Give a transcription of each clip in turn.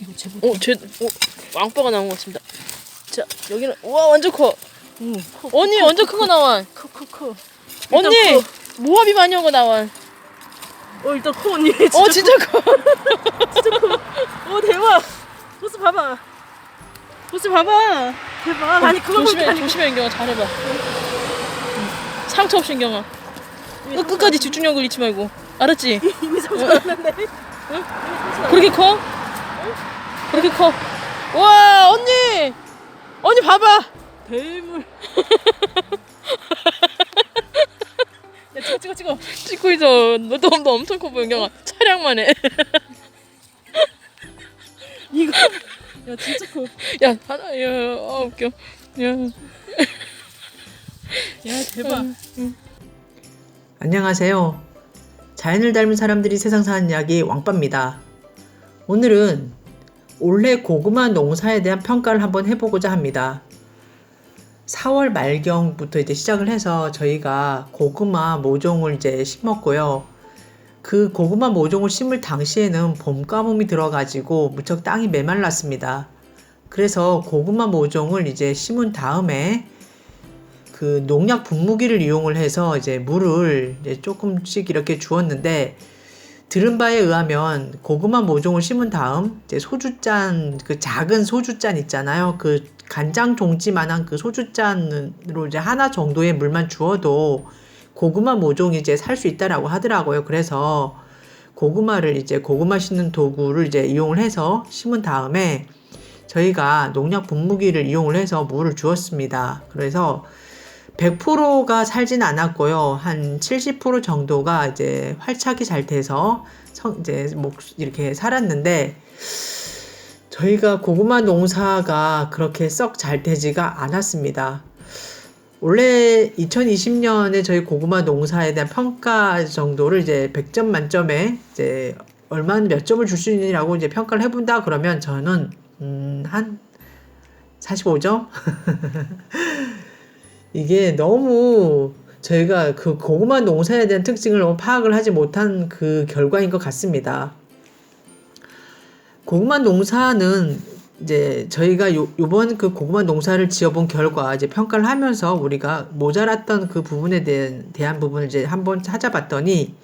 이거 제법. 어, 제, 어, 왕빠가 나온 것 같습니다. 자, 여기는, 우와, 완전 커. 응. 언니, 완전 큰 거 나와. 커, 커, 커. 언니, 모합이 많이 온 거 나와. 커. 어, 일단 커, 언니. 진짜 어, 진짜 커. 커. 진짜 커. 어, 대박. 보스 봐봐. 보스 봐봐. 대박. 아니, 그거 조심해, 볼게. 조심해, 인경아. 잘해봐. 상처 없이, 인경아. 끝- 끝까지 집중력을 잃지 말고. 알았지? 이미 상처 났는데. 그렇게 커? 그렇게 커? 와, 언니! 언니, 봐봐! 대물. 야, 찍어, 찍어, 찍어. 찍고 있어. 너, 너, 너 엄청 커 보여, 인경아. 촬영만 해. 이거. 야, 진짜 커. 야, 하나, 야, 아, 웃겨. 야. 야, 대박. 안녕하세요. 자연을 닮은 사람들이 세상 사는 이야기 왕빠입니다. 오늘은 올해 고구마 농사에 대한 평가를 한번 해보고자 합니다. 4월 말경부터 이제 시작을 해서 저희가 고구마 모종을 이제 심었고요. 그 고구마 모종을 심을 당시에는 봄 가뭄이 들어가지고 무척 땅이 메말랐습니다. 그래서 고구마 모종을 이제 심은 다음에 그 농약 분무기를 이용을 해서 이제 물을 이제 조금씩 이렇게 주었는데 들은 바에 의하면 고구마 모종을 심은 다음 이제 소주잔 그 작은 소주잔 있잖아요. 그 간장 종지만한 그 소주잔으로 이제 하나 정도의 물만 주어도 고구마 모종이 이제 살 수 있다라고 하더라고요. 그래서 고구마를 이제 고구마 심는 도구를 이제 이용을 해서 심은 다음에 저희가 농약 분무기를 이용을 해서 물을 주었습니다. 그래서 100%가 살진 않았고요. 한 70% 정도가 이제 활착이 잘 돼서 성, 이제 목 이렇게 살았는데 저희가 고구마 농사가 그렇게 썩 잘 되지가 않았습니다. 원래 2020년에 저희 고구마 농사에 대한 평가 정도를 이제 100점 만점에 이제 얼마나 몇 점을 줄 수 있느냐고 이제 평가를 해본다 그러면 저는 음, 한 45점? 이게 너무 저희가 그 고구마 농사에 대한 특징을 너무 파악을 하지 못한 그 결과인 것 같습니다. 고구마 농사는 이제 저희가 요, 요번 그 고구마 농사를 지어본 결과 이제 평가를 하면서 우리가 모자랐던 그 부분에 대한, 대한 부분을 이제 한번 찾아봤더니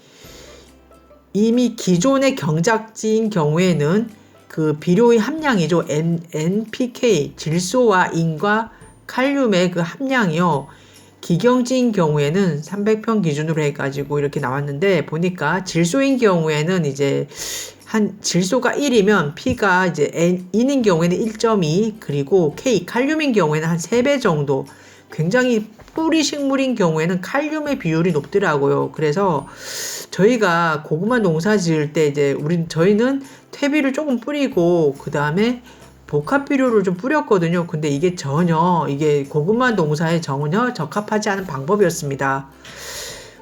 이미 기존의 경작지인 경우에는 그 비료의 함량이죠. N, NPK, 질소와 인과 칼륨의 그 함량이요. 기경지인 경우에는 300평 기준으로 해가지고 이렇게 나왔는데 보니까 질소인 경우에는 이제 한 질소가 1이면 P가 이제 N, E인 경우에는 1.2 그리고 K 칼륨인 경우에는 한 3배 정도 굉장히 뿌리 식물인 경우에는 칼륨의 비율이 높더라고요. 그래서 저희가 고구마 농사 지을 때 이제 우린 저희는 퇴비를 조금 뿌리고 그 다음에 복합 비료를 좀 뿌렸거든요. 근데 이게 전혀 이게 고구마 농사에 전혀 적합하지 않은 방법이었습니다.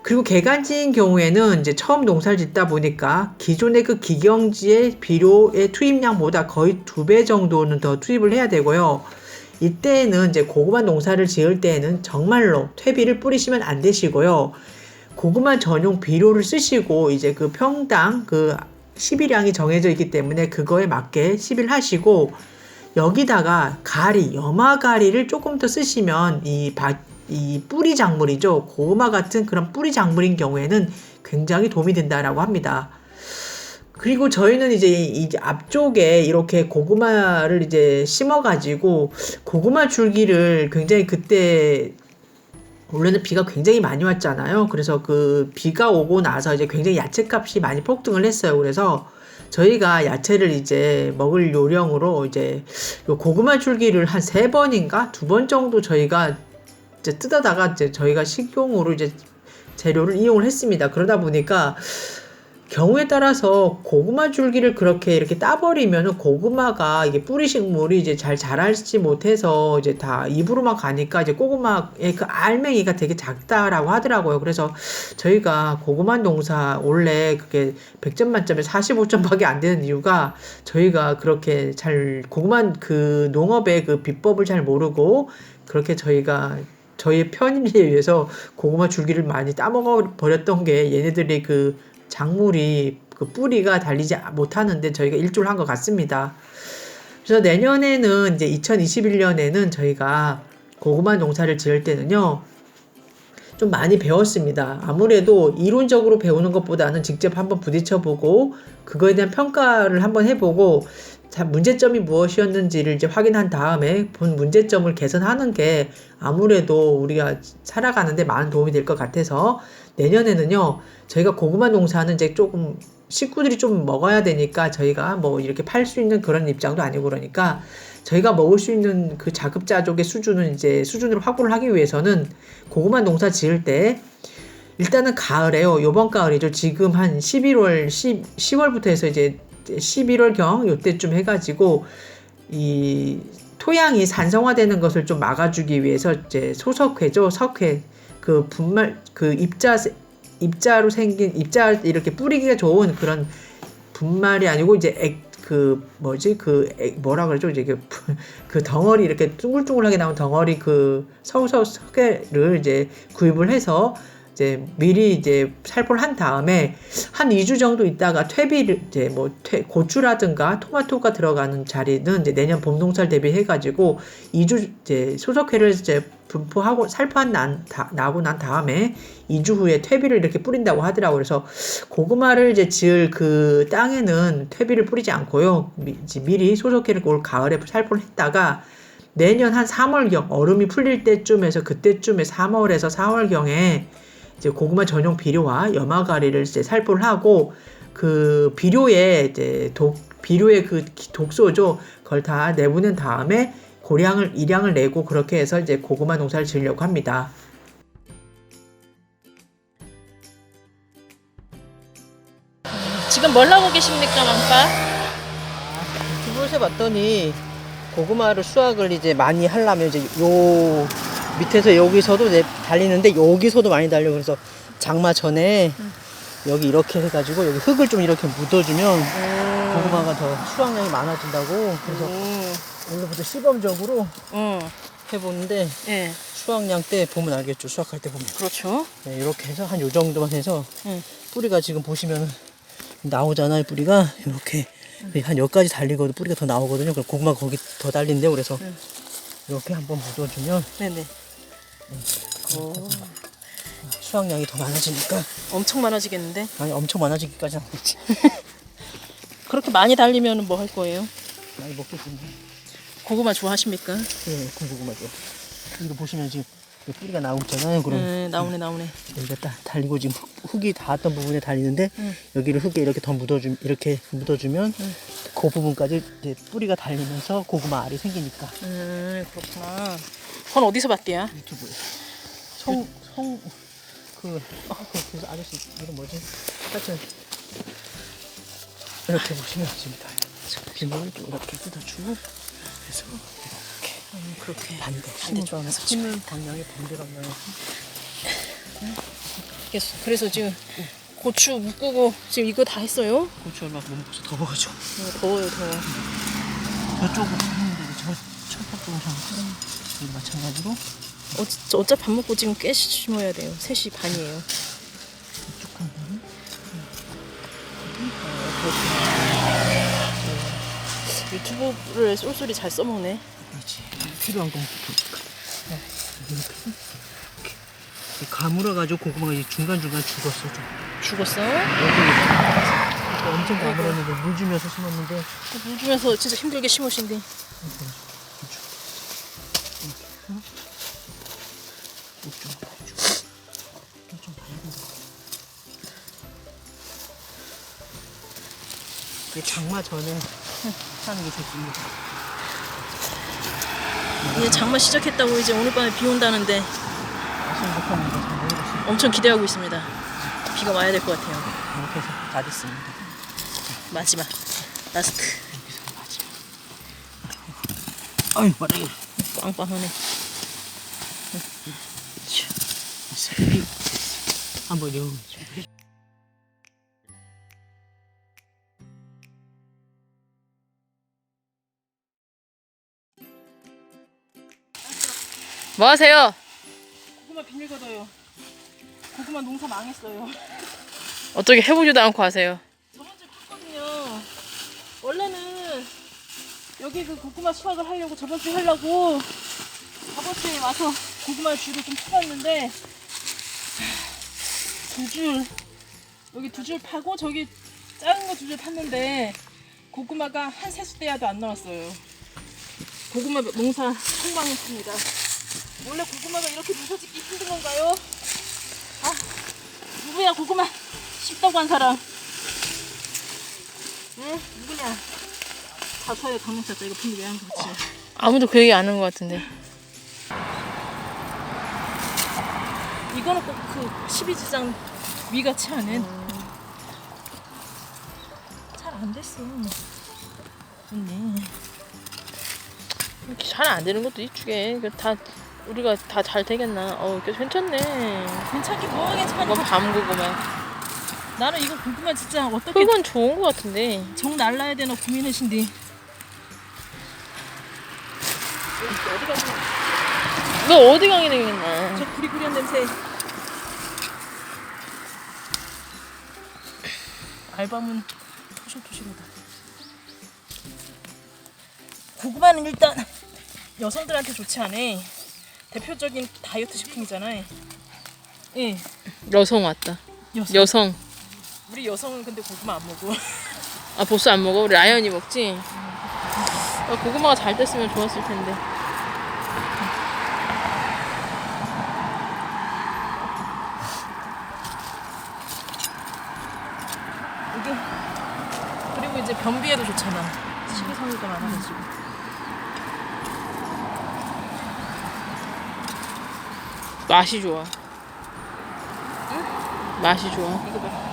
그리고 개간지인 경우에는 이제 처음 농사를 짓다 보니까 기존의 그 기경지의 비료의 투입량보다 거의 두 배 정도는 더 투입을 해야 되고요. 이때는 이제 고구마 농사를 지을 때에는 정말로 퇴비를 뿌리시면 안 되시고요. 고구마 전용 비료를 쓰시고 이제 그 평당 그 시비량이 정해져 있기 때문에 그거에 맞게 시비하시고 여기다가 가리, 염화 가리를 조금 더 쓰시면 이, 바, 이 뿌리 작물이죠. 고구마 같은 그런 뿌리 작물인 경우에는 굉장히 도움이 된다라고 합니다. 그리고 저희는 이제 이 앞쪽에 이렇게 고구마를 이제 심어가지고 고구마 줄기를 굉장히 그때 원래는 비가 굉장히 많이 왔잖아요. 그래서 그 비가 오고 나서 이제 굉장히 야채 값이 많이 폭등을 했어요. 그래서 저희가 야채를 이제 먹을 요령으로 이제 요 고구마 줄기를 한 세 번인가 두 번 정도 저희가 이제 뜯어다가 이제 저희가 식용으로 이제 재료를 이용을 했습니다. 그러다 보니까 경우에 따라서 고구마 줄기를 그렇게 이렇게 따버리면은 고구마가 이게 뿌리 식물이 이제 잘 자라지 못해서 이제 다 입으로만 가니까 이제 고구마의 그 알맹이가 되게 작다라고 하더라고요. 그래서 저희가 고구마 농사 원래 그게 100점 만점에 45점밖에 안 되는 이유가 저희가 그렇게 잘 고구마 그 농업의 그 비법을 잘 모르고 그렇게 저희가 저희의 편의에 의해서 고구마 줄기를 많이 따먹어 버렸던 게 얘네들이 그 작물이 그 뿌리가 달리지 못하는데 저희가 일조를 한 것 같습니다. 그래서 내년에는 이제 2021년에는 저희가 고구마 농사를 지을 때는요. 좀 많이 배웠습니다. 아무래도 이론적으로 배우는 것보다는 직접 한번 부딪혀보고 그거에 대한 평가를 한번 해보고 자, 문제점이 무엇이었는지를 이제 확인한 다음에 본 문제점을 개선하는 게 아무래도 우리가 살아가는데 많은 도움이 될 것 같아서 내년에는요 저희가 고구마 농사는 이제 조금 식구들이 좀 먹어야 되니까 저희가 뭐 이렇게 팔 수 있는 그런 입장도 아니고 그러니까 저희가 먹을 수 있는 그 자급자족의 수준은 이제 수준을 확보를 하기 위해서는 고구마 농사 지을 때 일단은 가을에요. 요번 가을이죠. 지금 한 11월, 10, 10월부터 해서 이제 11월 경 요때쯤 해가지고 이 토양이 산성화되는 것을 좀 막아주기 위해서 이제 소석회죠. 석회 그 분말 그 입자 입자로 생긴 입자 이렇게 뿌리기가 좋은 그런 분말이 아니고 이제 액 그 뭐지? 그 액, 뭐라 그러죠? 이제 그, 그 덩어리 이렇게 둥글둥글하게 나온 덩어리 그 서서 석회를 이제 구입을 해서 이제 미리 이제 살포를 한 다음에 한 2주 정도 있다가 퇴비를 이제 뭐 퇴, 고추라든가 토마토가 들어가는 자리는 이제 내년 봄 농사를 대비해 가지고 2주 이제 소석회를 이제 분포하고 살포한 난 다, 나고 난 다음에 2주 후에 퇴비를 이렇게 뿌린다고 하더라고요. 그래서 고구마를 이제 지을 그 땅에는 퇴비를 뿌리지 않고요. 미, 미리 소석회를 올 가을에 살포를 했다가 내년 한 3월경 얼음이 풀릴 때쯤에서 그때쯤에 3월에서 4월경에 이제 고구마 전용 비료와 염화가리를 이제 살포를 하고 그 비료에 이제 독 비료의 그 기- 독소죠. 그걸 다 내보낸 다음에 고량을 이량을 내고 그렇게 해서 이제 고구마 농사를 지으려고 합니다. 지금 뭘 하고 계십니까, 왕빠? 유튜브를 해봤더니 고구마를 수확을 이제 많이 하려면 이제 요 밑에서 여기서도 이제 달리는데 여기서도 많이 달려 그래서 장마 전에 여기 이렇게 해가지고 여기 흙을 좀 이렇게 묻어주면 고구마가 더 수확량이 많아진다고 그래서 오늘부터 시범적으로 응, 해보는데 예, 수확량 때 보면 알겠죠? 수확할 때 보면. 그렇죠. 네, 이렇게 해서 한 요 정도만 해서 응. 뿌리가 지금 보시면은 나오잖아요 뿌리가. 이렇게 한 여기까지 달리거든 뿌리가 더 나오거든요. 그럼 고구마 거기 더 달린대요. 그래서 응. 이렇게 한번 묻어주면 네네. 오, 수확량이 더 많아지니까 엄청 많아지겠는데? 아니 엄청 많아지기까지는 않겠지 그렇게 많이 달리면 뭐 할 거예요? 많이 먹겠습니다 고구마 좋아하십니까? 예 고구마죠 이거 보시면 지금 이 뿌리가 나오고 있잖아요 그럼 네, 나오네, 나오네. 여기가 딱 달리고 지금 흙- 흙이 닿았던 부분에 달리는데 응. 여기를 흙에 이렇게 더 묻어주 이렇게 묻어주면 응. 그 부분까지 이제 뿌리가 달리면서 고구마 알이 생기니까 음, 그렇구나. 그건 어디서 봤대야? 유튜브에 성, 성, 그, 아, 그, 그 아저씨 이름 뭐지? 하여튼 이렇게 보시면 됩니다. 비늘을 좀 이렇게 뜯어주고 그래서 음, 그렇게. 반대, 반대쪽 힘을, 가서 힘을 방향이 반대 방향에 그래서, 그래서 지금 고추 묶고 지금 이거 다 했어요? 고추 얼마 못 먹어서 더워가지고 어, 더워요, 더워. 저쪽으로 했는데 저 철밥도 좀 여기 마찬가지로 어, 저 어차피 밥 먹고 지금 깨 심어야 돼요. 3시 반이에요. 이쪽 한 번은 유튜브를 쏠쏠이 잘 써먹네. 그렇지 필요한 건 이렇게 이렇게 가물어가지고 고구마가 이 중간중간 죽었어 좀. 죽었어? 여기 엄청 가물었는데 물 주면서 심었는데 물 주면서 진짜 힘들게 심으신데. 장마 전에 하는 게 좋습니다. 이제 장마 시작했다고 이제 오늘 밤에 비 온다는데. 엄청 기대하고 있습니다. 비가 와야 될 것 같아요. 이렇게 해서 다 됐습니다. 마지막. 라스트. 아유, 말해. 빵빵하네. 한번 요. 뭐 하세요? 고구마 비닐 걷어요. 고구마 농사 망했어요. 어떻게 해보지도 않고 하세요? 저번주에 팠거든요. 원래는 여기 그 고구마 수확을 하려고 저번주에 하려고 저번주에 와서 고구마 줄을 좀 파봤는데 두 줄, 여기 두 줄 파고 저기 작은 거 두 줄 팠는데 고구마가 한 세수 대야도 안 나왔어요. 고구마 농사 폭망했습니다. 원래 고구마가 이렇게 부서지기 힘든 건가요? 아 누구야 고구마 쉽다고 한 사람? 네 누구냐? 다 서야 강력하다 이거 비밀 왜안 그렇지? 아무도 그 얘기 안 한 것 같은데. 이거는 꼭 그 12지장 위같이 않은 잘안 됐어. 언니. 잘안 되는 것도 이쪽에 그다 우리가 다 잘 되겠나? 어, 꽤 괜찮네. 괜찮게 뭐가 괜찮아? 밤고구마. 나는 이거 고구마 진짜 어떻게 그건 좋은 것 같은데. 정 날라야 되나 고민하신디. 어디? 너 어디 가게 되겠나? 저 구리구리한 냄새. 알밤은 토실토실하다. 고구마는 일단 여성들한테 좋지 않아. 대표적인 다이어트 식품이잖아. 예, 여성 왔다. 여성. 여성. 우리 여성은 근데 고구마 안 먹어. 아 보스 안 먹어? 우리 라연이 먹지? 아, 고구마가 잘 됐으면 좋았을 텐데. 이게 그리고 이제 변비에도 좋잖아. 식이섬유가 많아가지고. 맛이 좋아. 맛이 좋아. 이거 봐.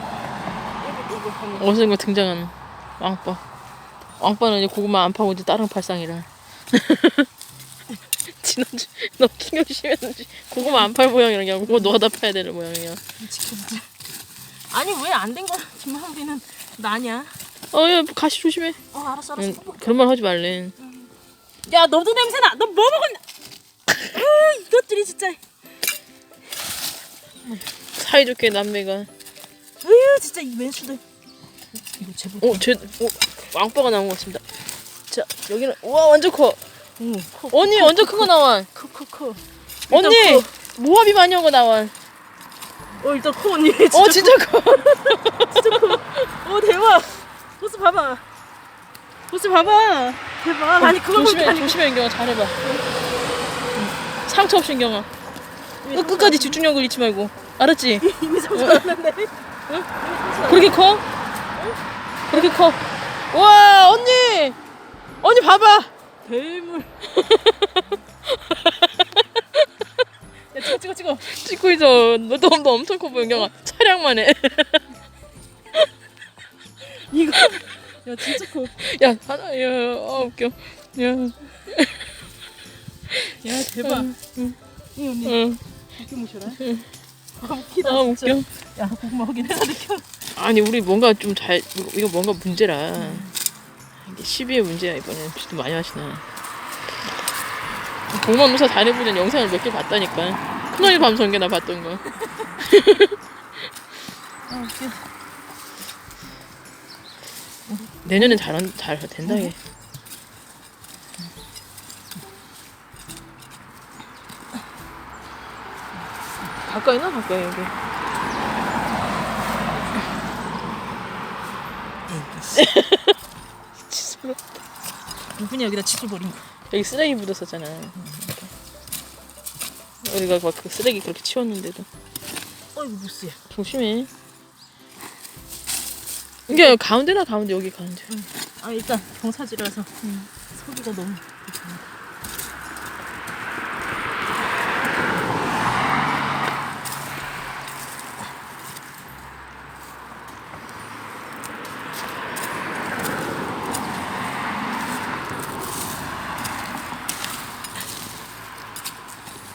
이거 등장하는 왕빠. 왕빠는 이제 고구마 안 파고 이제 다른 팔상이라. 지난주 너 신경 심했는지 고구마 안 팔 모양이라 그거 너가 다 파야 되는 모양이야. 지켜보자. 아니 왜 안 된 거야? 김하우리는 나냐? 어야 가시 조심해. 어 알았어 알았어. 응, 그런 말 하지 말래. 야 너도 냄새나. 너 뭐 먹었나? 으 이것들이 진짜. 사이좋게 남매가. 으 진짜 이 왼수들. 이거 제법. 어, 쟤, 어, 왕빠가 나온 것 같습니다. 자, 여기는, 우와, 완전 커. 오. 언니, 완전 큰 거 나와. 커커 커. 언니, 모합이 많이 한거 나와. 어 일단 커 언니. 진짜 어, 진짜 커. 진짜 커. 어 대박. 보스 봐봐. 보스 봐봐. 대박. 아니 그걸 조심해, 아니 조심해, 인경아. 잘해봐. 응. 상처 없이, 인경아. 너 끝까지 집중력을 잃지 말고. 알았지? 이미 상처 났는데. 그렇게 커? 그렇게 커. 와, 언니! 언니, 봐봐! 대물. 야 찍어 찍어 찍어. 찍고 있어. 너, 너, 너 엄청 커 보여, 인경아. 촬영만 해. 이거. 야 진짜 커. 야, 하나, 야, 아, 웃겨. 야, 야 대박. 응. 이 언니 응. 웃겨 무셔라. 아 웃기다 아. 웃겨. 야 고구마 확인 해서 느껴. 아니 우리 뭔가 좀 잘 이거, 뭔가 문제라 이게 시비의 문제야 이번엔 비도 많이 하시나 고구마 농사 다녀보는 영상을 몇 개 봤다니까 큰언니 밤송개 나 봤던 거 아 웃겨. 내년엔 잘, 한- 잘 된다 얘 가까이 나 가까이 여기 칫솔 누구냐 여기다 칫솔 버린 거. 여기 쓰레기 묻었었잖아. 우리가 막 그 쓰레기 그렇게 치웠는데도 어이구 무스야. 조심해. 이게 가운데나 가운데 여기 가운데. 아 일단 경사지라서 소리가 너무 불편해.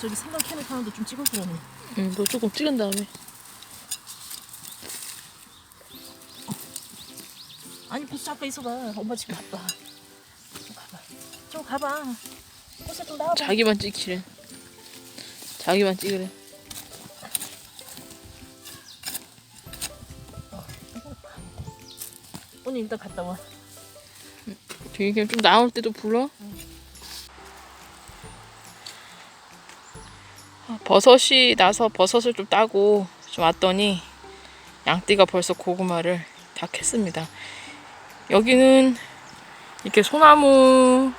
저기 파는데 좀 찍어주라네. 응, 너 조금 찍은 다음에. 아니 보스 잠깐 있어봐. 엄마 지금 바빠. 좀 가봐. 좀 가봐. 보스 좀 나와봐. 자기만 찍히래. 자기만 찍으래. 언니 일단 갔다 와. 되게 좀 나올 때도 불러. 아, 버섯이 나서 버섯을 좀 따고 좀 왔더니 양띠가 벌써 고구마를 다 캤습니다. 여기는 이렇게 소나무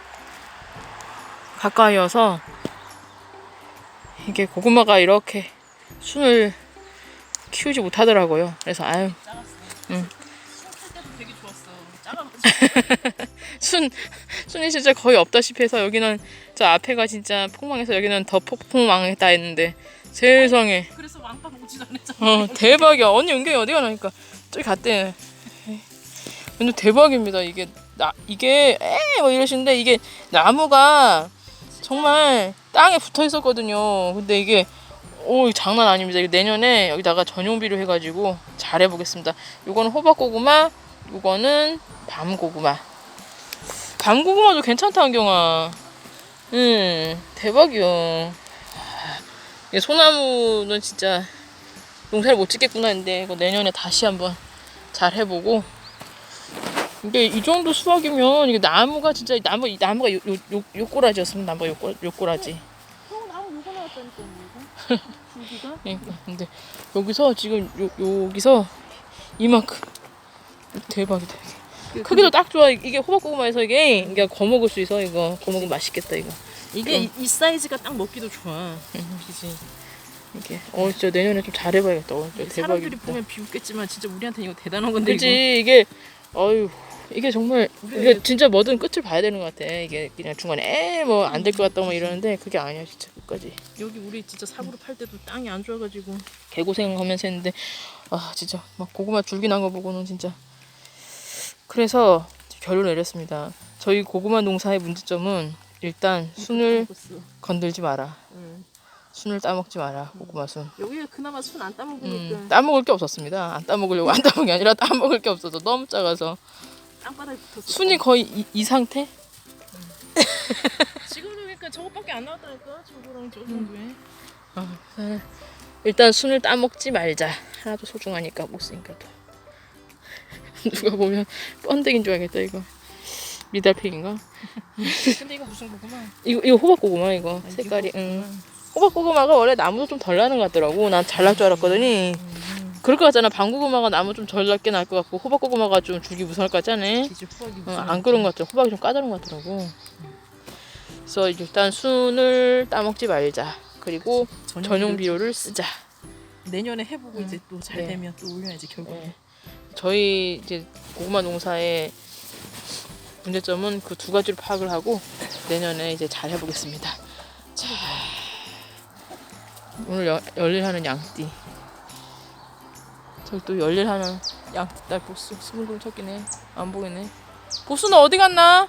가까이여서 이게 고구마가 이렇게 순을 키우지 못하더라고요. 그래서 아유 할 때도 되게 좋았어. 순 순이 진짜 거의 없다시피 해서 여기는 저 앞에가 진짜 폭망해서 여기는 더 폭풍망했다 했는데 세상에. 그래서 왕따 오지도 않았잖아. 어 대박이야. 언니 은경이 어디 가나니까. 저기 갔대. 에이, 완전 대박입니다. 이게 나 이게 에뭐 이러시는데 이게 나무가 정말 땅에 붙어 있었거든요. 근데 이게 오 장난 아닙니다. 이거 내년에 여기다가 전용비료 해가지고 잘 해보겠습니다. 요거는 호박고구마 요거는 밤고구마 밤고구마도 괜찮다 안경아 응 대박이요 소나무는 진짜 농사를 못 짓겠구나 했는데 이거 내년에 다시 한번 잘 해보고 이게 이 정도 수확이면 이게 나무가 진짜 이 나무 이 나무가 요, 요, 요, 요 꼬라지였으면 나무가 요, 꼬, 요 꼬라지 형 나무 요거 나왔다니까 이거. 줄기가? 그러니까 근데 여기서 지금 요, 여기서 이만큼 대박이다. 크기도 딱 좋아. 이게 호박고구마에서 이게 이게 거먹을 수 있어 이거. 거먹으면 맛있겠다 이거. 이게 이, 이 사이즈가 딱 먹기도 좋아. 그지. 이게 어 진짜 내년에 좀 잘해봐야겠다. 어, 진짜 사람들이 보면 비웃겠지만 진짜 우리한테 이거 대단한 건데. 그지 이게 어유 이게 정말 이게 진짜 뭐든 끝을 봐야 되는 것 같아. 이게 그냥 중간에 뭐 안 될 것 같다 뭐 이러는데 그게 아니야 진짜 끝까지. 여기 우리 진짜 사고로 팔 때도 땅이 안 좋아가지고. 개고생하면서 했는데 아 진짜 막 고구마 줄기 난 거 보고는 진짜 그래서 결론 내렸습니다 저희 고구마 농사의 문제점은 일단 순을 먹었어. 건들지 마라 응. 순을 따먹지 마라 고구마 순 여기에 그나마 순 안 따먹으니까 음, 따먹을 게 없었습니다 안 따먹으려고 안 따먹은 게 아니라 따먹을 게 없어서 너무 작아서 땅바닥에 붙었어. 순이 거의 이, 이 상태? 지금은 그러니까 저것밖에 안 나왔다니까 저거랑 저 정도에. 아, 일단 순을 따먹지 말자. 하나도 소중하니까 못 쓰니까 또. 누가 보면 번데기인 줄 알겠다 이거. 미달팽인가? 근데 이거 무슨 고구마? 이거 이거 호박 고구마 이거 색깔이. 응. 호박 고구마가 원래 나무도 좀 덜 나는 것 같더라고. 난 잘 날 줄 알았거든요. 그럴 것 같잖아. 방고구마가 나무 좀 덜 낮게 날 것 같고 호박 고구마가 좀 줄기 무성할 것 같잖아. 기지 후각이 어, 안 그런 것 같아. 호박이 좀 까다로운 것 같더라고. 그래서 일단 순을 따먹지 말자. 그리고 전용 비료를 쓰자. 내년에 해보고 이제 또잘 네. 되면 또 올려야지 결국에. 네. 저희 이제 고구마 농사의 문제점은 그 두 가지로 파악을 하고 내년에 이제 잘 해보겠습니다. 자, 오늘 여, 열일하는 양띠. 저기 또 열일하는 양딸 보스 스물돌 쳤기네. 안 보이네. 보스 는 어디 갔나?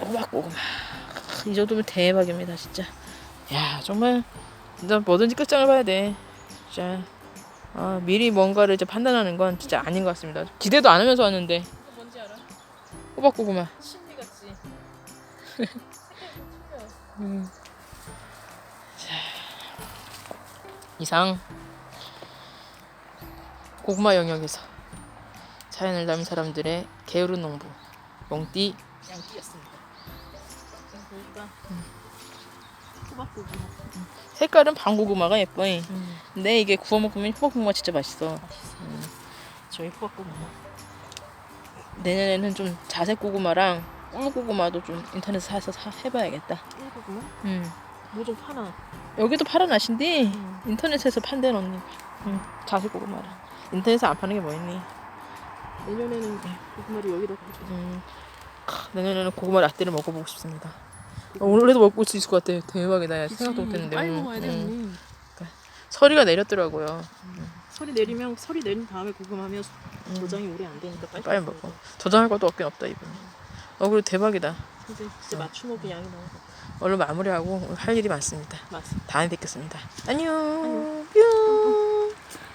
호박고구마. 이 정도면 대박입니다, 진짜. 야, 정말 진짜 뭐든지 끝장을 봐야 돼. 진짜 아, 미리 뭔가를 이제 판단하는 건 진짜 아닌 것 같습니다. 기대도 안 하면서 왔는데 뭔지 알아? 호박고구마. 심리 같지. 음. 이상 고구마 영역에서 자연을 닮은 사람들의 게으른 농부 롱띠 양띠였습니다. 보니까 호박 고구마. 색깔은 방고구마가 예뻐. 이 음. 근데 이게 구워 먹으면 호박고구마 진짜 맛있어. 저희 호박 고구마. 내년에는 좀 자색 고구마랑 꿀고구마도 좀 인터넷에 사서 사, 해봐야겠다. 꿀 고구마? 음. 뭐좀 파나? 여기도 팔아나신디 음. 인터넷에서 판대는 언니. 응. 자색 고구마랑 인터넷에 안 파는 게 뭐 있니? 내년에는 고구마를 여기다. 음. 크, 내년에는 고구마 라떼를 먹어보고 싶습니다. 어, 오늘도 먹을 수 있을 것 같아. 대박이다. 야. 생각도 못했는데. 빨리 음, 먹어야 돼 음. 언니. 서리가 내렸더라고요. 소리 내리면 소리 내린 다음에 고구마면 도장이 오래 안 되니까 빨리, 빨리 먹어. 돼. 저장할 것도 없긴 없다 이분. 어 그리고 대박이다. 이제 진짜 맞춤없게 양이 나와. 얼른 마무리하고 할 일이 많습니다. 맞습니다. 다음에 뵙겠습니다. 안녕.